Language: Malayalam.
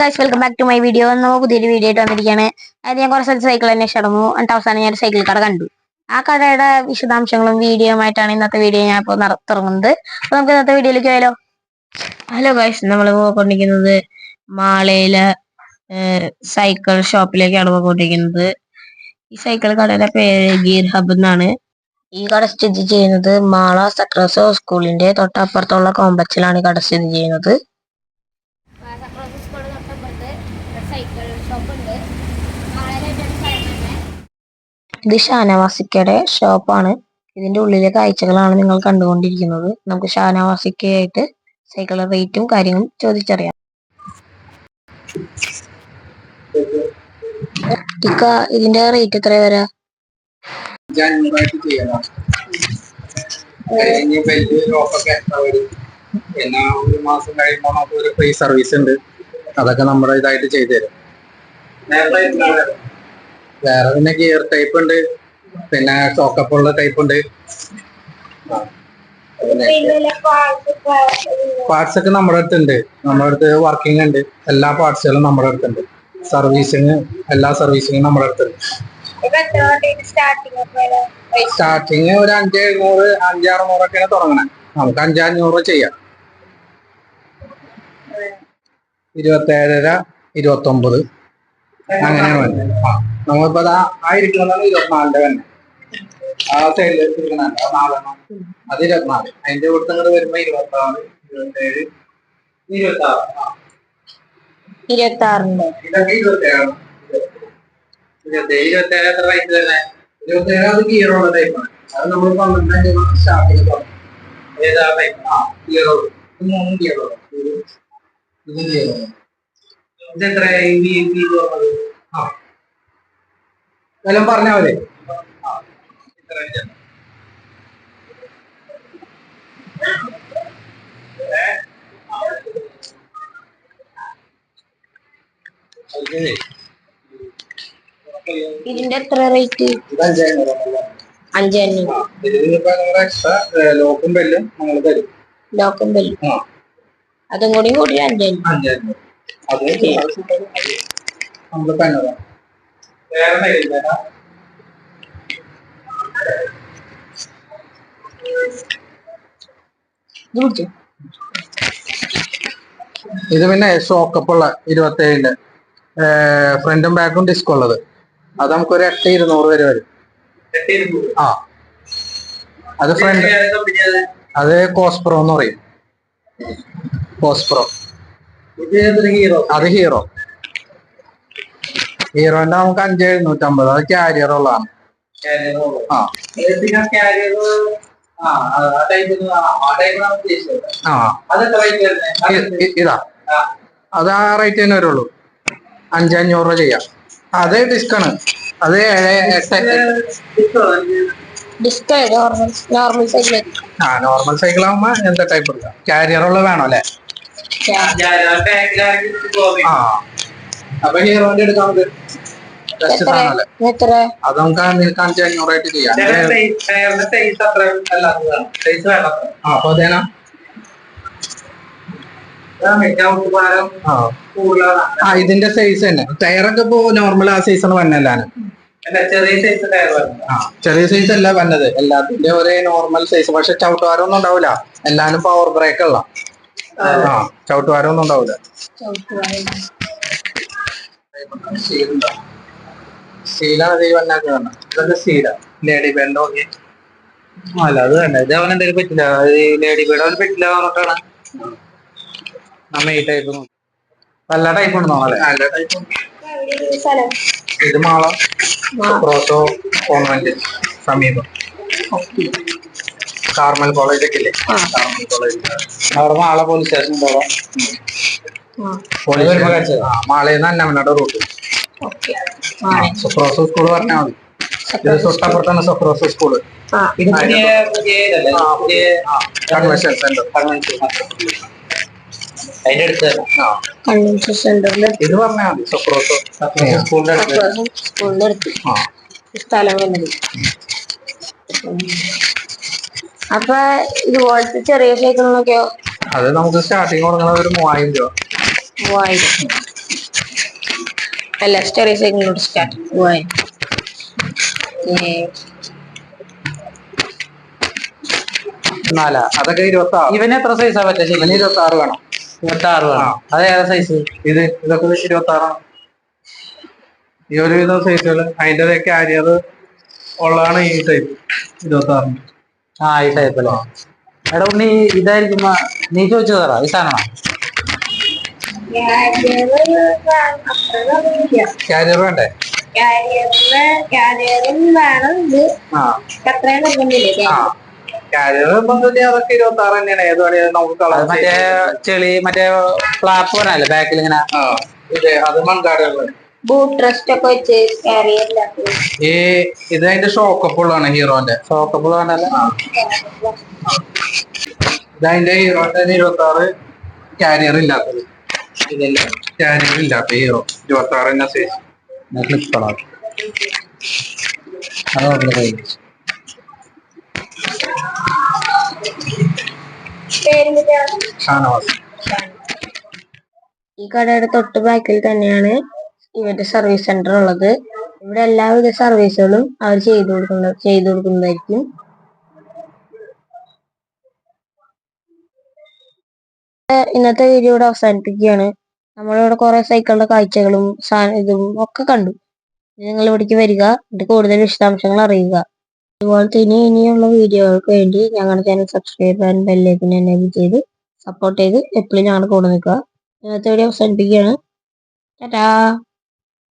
Guys welcome back to my video നമ്മൾ പുതിയൊരു വീഡിയോ ആയിട്ട് വന്നിരിക്കുകയാണ്. അതായത് ഞാൻ കുറച്ച് സ്ഥലത്ത് സൈക്കിൾ തന്നെ ഇഷ്ടമു എന്നിട്ട് അവസാനം ഞാൻ ഒരു സൈക്കിൾ കട കണ്ടു. ആ കടയുടെ വിശദാംശങ്ങളും വീഡിയോയുമായിട്ടാണ് ഇന്നത്തെ വീഡിയോ ഞാൻ ഇപ്പോൾ തുടങ്ങുന്നത്. അപ്പൊ നമുക്ക് ഇന്നത്തെ വീഡിയോയിലേക്ക് പോയാലോ? ഹലോ ഗൈസ് നമ്മൾ പോയിക്കൊണ്ടിരിക്കുന്നത് മാളയിലെ സൈക്കിൾ ഷോപ്പിലേക്കാണ് പോയിക്കൊണ്ടിരിക്കുന്നത് ഈ സൈക്കിൾ കടയുടെ പേര് ഗീർ ഹബ് എന്നാണ്. ഈ കട സ്ഥിതി ചെയ്യുന്നത് മാള സക്രസോ സ്കൂളിന്റെ തൊട്ടപ്പുറത്തുള്ള കോംപ്ലക്സിലാണ് ഈ കട സ്ഥിതി ചെയ്യുന്നത് സ്കൂൾ തൊട്ടപ്പുറത്ത് സൈക്കിൾ ഷോപ്പ് ഉണ്ട് മാളയിലായിട്ടാണ് സ്ഥലം തന്നെ ഇത് ഷാനവാസിക്കയുടെ ഷോപ്പാണ്. ഇതിന്റെ ഉള്ളിലെ കാഴ്ചകളാണ് നിങ്ങൾ കണ്ടുകൊണ്ടിരിക്കുന്നത്. നമുക്ക് ഷാനവാസിക്കയായിട്ട് സൈക്കിൾ റേറ്റും കാര്യങ്ങളും ചോദിച്ചറിയാം. ഇതിന്റെ റേറ്റ് എത്ര വരാ? പിന്നെ ഒരു മാസം കഴിയുമ്പോൾ നമുക്ക് ഒരു ഫ്രീ സർവീസ് ഉണ്ട്. അതൊക്കെ നമ്മുടെ ഇതായിട്ട് ചെയ്തു തരും വേറെ പിന്നെ ഗിയർ ടൈപ്പ് ഉണ്ട്. പിന്നെ ചോക്കപ്പുള്ള ടൈപ്പ് ഉണ്ട്. പാർട്സ് ഒക്കെ നമ്മുടെ അടുത്തുണ്ട്. നമ്മുടെ അടുത്ത് വർക്കിംഗ് ഉണ്ട്. എല്ലാ പാർട്സുകളും നമ്മുടെ അടുത്തുണ്ട്. സർവീസിങ് എല്ലാ സർവീസിങ്ങും നമ്മുടെ അടുത്തുണ്ട്. സ്റ്റാർട്ടിങ് ഒരു അഞ്ച് എഴുന്നൂറ് അഞ്ച് അറുന്നൂറൊക്കെയാണ് തുടങ്ങണേ. നമുക്ക് അഞ്ചഞ്ഞൂറ് ചെയ്യാം. ഇരുപത്തേഴര ഇരുപത്തൊമ്പത്. അങ്ങനെയാണ് വേണ്ടത്. ആ. നമ്മളിപ്പോ അതാ ആ ഇരിക്കുന്നതാണ് ഇരുപത്തിനാലിന്റെ തന്നെ ആ സൈഡിൽ ഇരിക്കണ. നാലെണ്ണം. അത് ഇരുപത്തിനാല്. അതിന്റെ ഇവിടുത്തെ ഇങ്ങോട്ട് വരുമ്പോ ഇരുപത്തി ആറ് ഇരുപത്തേഴ് ഇരുപത്തി ആറ് ഇരുപത്തി ആറിന്റെ ഇതൊക്കെ ഇരുപത്തേഴാണ്. ഇരുപത്തേഴ് ഇരുപത്തേഴ് എത്ര റേറ്റ് തന്നെ ഇരുപത്തേഴ് അത് ഗിയറുള്ള ടൈപ്പാണ് അത് നമ്മൾ പന്ത്രണ്ട് സ്റ്റാർട്ടിങ് തുടങ്ങും ഏതാ ടൈപ്പ് ആ ഗിയറുള്ളൂ ഇത് മൂന്ന് ഗിയറുള്ളൂ ഇത് ഗിയറുള്ളൂ ഇത് എത്ര ആ. എല്ലാം പറഞ്ഞാ മതി. ഇതിന്റെ എത്ര റേറ്റ് അഞ്ചായിരം ലോക്കും ബെല്ലും നമ്മൾ തരും. ലോക്കും ബെല്ലും അതും കൂടി കൂടി അഞ്ചായിരം രൂപ അത് നമ്മൾ തന്നതാണ് വേറെ? ഇത് പിന്നെ ഷോക്കപ്പുള്ള ഇരുപത്തേഴിന്റെ ഫ്രണ്ടും ബാക്കും ഡിസ്ക് ഉള്ളത്. അത് നമുക്കൊരു എട്ട് ഇരുന്നൂറ് വരെ വരും. ആ. അത് ഫ്രണ്ട് അത്? കോസ്പ്രോ എന്ന് പറയും. കോസ്പ്രോ അത് ഹീറോ ഹീറോന്റെ നമുക്ക് അഞ്ച് എഴുന്നൂറ്റമ്പത് അത് ക്യാരിയർ ഉള്ളതാണ്. ആ. ഇതാ. അത് ആ റേറ്റ് തന്നെ വരുള്ളൂ. അഞ്ചഞ്ഞൂറ് രൂപ ചെയ്യാം. അത് ഡിസ്കാണ് അത് ഏഴ് എട്ട് ഡിസ്ക് നോർമൽ നോർമൽ സൈക്കിൾ ആ നോർമൽ സൈക്കിൾ ആകുമ്പോ എന്താ ടൈപ്പ് എടുക്കാം? ക്യാരിയർ ഉള്ള വേണോ അല്ലേ? ആ. അപ്പൊ ഹീറോന്റെ എടുക്കാം നമുക്ക് ബെസ്റ്റ് എത്ര? സാധനമല്ലേ? എത്ര? അത് നമുക്ക് അഞ്ഞൂറായിട്ട് ചെയ്യാം. അപ്പൊ അതേനാ? ആ. ആ ഇതിന്റെ സൈസ് തന്നെ. ടയറൊക്കെ ഇപ്പൊ നോർമൽ ആ സൈസാണ് വന്നല്ലാണ് ആ ചെറിയ സൈസ് അല്ല വന്നത്. എല്ലാത്തിന്റെ ഒരേ നോർമൽ സൈസ് പക്ഷെ ചവിട്ടുവാരൊന്നും ഉണ്ടാവില്ല എല്ലാരും പവർ ബ്രേക്ക് ഉള്ള. ആ ചവിട്ടുവാരൊന്നും ഉണ്ടാവില്ല ഇതൊക്കെ ലേഡി നോക്കി അല്ല അത് തന്നെ ഇത് അവൻ എന്തെങ്കിലും പറ്റില്ല ലേഡി ബേഡ് അവന് പറ്റില്ല പറഞ്ഞിട്ടാണ് നമ്മ ഈ ടൈപ്പ് നല്ല ടൈപ്പ് ഉണ്ടെന്നോ അല്ലെ നല്ല ടൈപ്പ് ഇത് മാള പ്രോട്ടോ കോൺവെന്റ് സമീപം കാർമൽ കോളേജൊക്കെ ഇല്ലേ കാർമൽ കോളേജ് അവിടെ മാള പോലീസ് സ്റ്റേഷൻ ഉണ്ടാവാം പോലീസ് ആ മാളയിൽ നിന്ന് അന്നമനയുടെ റൂട്ട് ഓക്കെ സുപ്രോസോ സ്കൂൾ പറഞ്ഞാൽ മതി. ഇത് തൊട്ടപ്പുറത്താണ് സ്കൂൾ കൺവെൻഷൻ സെന്റർ അതിന്റെ അടുത്ത് കൺവെൻഷൻ സെന്ററിൽ ഇത് പറഞ്ഞാൽ മതി സുപ്രോസോ സ്കൂളിന്റെ അടുത്ത്. സ്കൂളിന്റെ അടുത്ത്. ആ. സ്ഥലം വരുന്നത് അപ്പൊ ഇതുപോലത്തെ ചെറിയ സൈക്കിളിനൊക്കെയോ അത് നമുക്ക് സ്റ്റാർട്ടിങ് തുടങ്ങുന്ന ഒരു മൂവായിരം രൂപ. മൂവായിരം അല്ല സ്റ്റോറി സൈക്കിളിനോട് സ്റ്റാർട്ട് മൂവായിരം നാലാ. അതൊക്കെ ഇരുപത്തി ആറ് ഇവന് എത്ര സൈസാ പറ്റുക ഇവന് ഇരുപത്തി ആറ് വേണം. ഇരുപത്തി ആറ് വേണം അത് ഏതാ സൈസ് ഇത് ഇതൊക്കെ ഇരുപത്തി ആറാണ് ഈ ഒരുവിധം സൈസുകൾ അതിന്റെ കാരിയർ ഉള്ളതാണ് ഈ ടൈപ്പ് ഇരുപത്തി ആറിന് ആ ഈ ടൈപ്പ് അല്ലേ? എടാ ഉണ്ണി ഇതായിരിക്കും നീ ചോദിച്ചു തരാ ഈ സാധനമാണോ? കാരിയർ വേണ്ടേ? കാരിയറും വേണം ഇത് നിർബന്ധമില്ലേ അതൊക്കെ ഇരുപത്തി ആറ് തന്നെയാണ്. ഏത് വേണേലും നമുക്ക് അത് മറ്റേ ചെളി മറ്റേ ഫ്ലാപ്പ് പറഞ്ഞല്ലേ ബാക്കിൽ ഇങ്ങനെ. ഇത് അത് ഈ ഇത് അതിന്റെ ഷോക്കപ്പുള്ളാണ് ഹീറോന്റെ. ഷോക്കപ്പ് ഇതതിന്റെ ഹീറോന്റെ ഇരുപത്തി ആറ് കാരിയർ ഇല്ലാത്തത്. കാരിയർ ഇല്ലാത്ത ഹീറോ ഇരുപത്തി ആറ് തന്നെ സൈസ് ക്ലിപ്പളാ അത് നോക്കുന്ന കൈ ഷാനവാസ്. ഈ കടയുടെ തൊട്ട് ബാക്കിൽ തന്നെയാണ് ഇവരുടെ സർവീസ് സെന്റർ ഉള്ളത്. ഇവിടെ എല്ലാവിധ സർവീസുകളും അവർ ചെയ്തു കൊടുക്കുന്ന ചെയ്തു കൊടുക്കുന്നതായിരിക്കും. ഇന്നത്തെ വീഡിയോ ഇവിടെ അവസാനിപ്പിക്കുകയാണ്. നമ്മളിവിടെ കുറെ സൈക്കിളിന്റെ കാഴ്ചകളും ഇതും ഒക്കെ കണ്ടു. നിങ്ങൾ ഇവിടേക്ക് വരിക എന്നിട്ട് കൂടുതൽ വിശദാംശങ്ങൾ അറിയുക. അതുപോലെ ഇനി ഇനിയുള്ള വീഡിയോകൾക്ക് വേണ്ടി ഞങ്ങളുടെ ചാനൽ സബ്സ്ക്രൈബ് ചെയ്യാൻ ബെല്ലേക്കിന് എനേബിൾ ചെയ്ത് സപ്പോർട്ട് ചെയ്ത് എപ്പോഴും ഞങ്ങളുടെ കൂടെ നിൽക്കുക. ഇന്നത്തെ വീഡിയോ അവസാനിപ്പിക്കുകയാണ്. ടാറ്റാ!